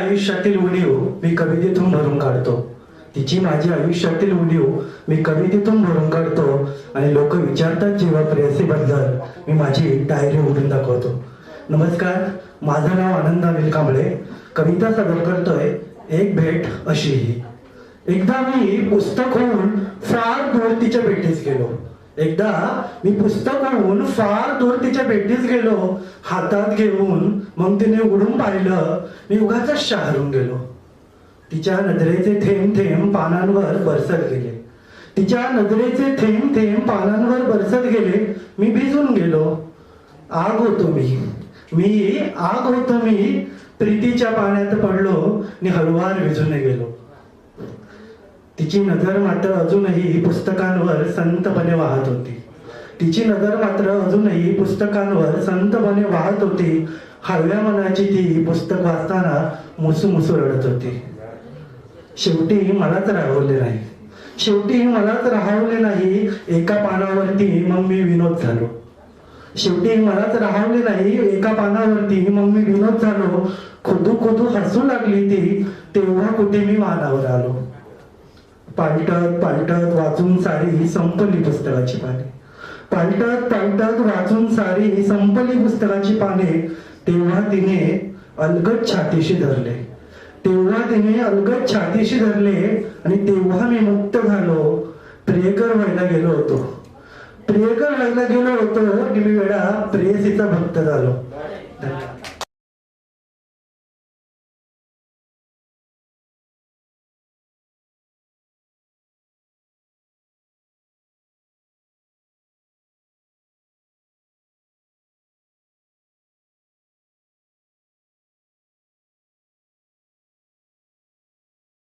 आयुष्यातील उणीव मी कवितेतून भरून काढतो. तिची माझी आयुष्यातील उणीव मी कवितेतून भरून काढतो आणि लोक विचारतात जेव्हा प्रेयसीबद्दल मी माझी डायरी उघडून दाखवतो. नमस्कार माझं नाव आनंद अनिल कांबळे. कविता सादर करतोय एक भेट अशी एकदा मी पुस्तक होऊन फार दूर तिच्या भेटीस गेलो. एकदा मी पुस्तक होऊन फार दूर तिच्या भेटीस गेलो हातात घेऊन. मग तिने उघडून पाहिलं मी उगाच शहरून गेलो. तिच्या नजरेचे थेंब थेंब पानांवर बरसत गेले. तिच्या नजरेचे थेंब थेंब पानांवर बरसत गेले मी भिजून गेलो. आग होतो मी. मी आग होतो मी. प्रीतीच्या पाण्यात पडलो आणि हळुवार भिजून गेलो. तिची नजर मात्र अजूनही पुस्तकांवर संतपणे वाहत होती. तिची नजर मात्र अजूनही पुस्तकांवर संतपणे वाहत होती. हळव्या मनाची ती पुस्तक वाचताना मुसू मुसू रडत होती. शेवटी मलाच राहवले नाही. शेवटी मलाच राहवले नाही. एका पानावरती मग मी विनोद झालो. शेवटी मलाच राहवले नाही. एका पानावरती मग मी विनोद झालो. खुदू खुदू हसू लागली ती. तेव्हा कुठे मी मानावर आलो. पालटत पालटत वाचून सारी संपली पुस्तकाची पाने. पालटत पालटत वाचून सारी संपली पुस्तकाची पाने. तेव्हा तिने अलगद छातीशी धरले. तेव्हा तिने अलगद छातीशी धरले आणि तेव्हा मी मुक्त झालो. प्रियकर व्हायला गेलो होतो. प्रियकर व्हायला गेलो होतो. आणि मी वेळा प्रेयसीचा भक्त झालो. धन्यवाद.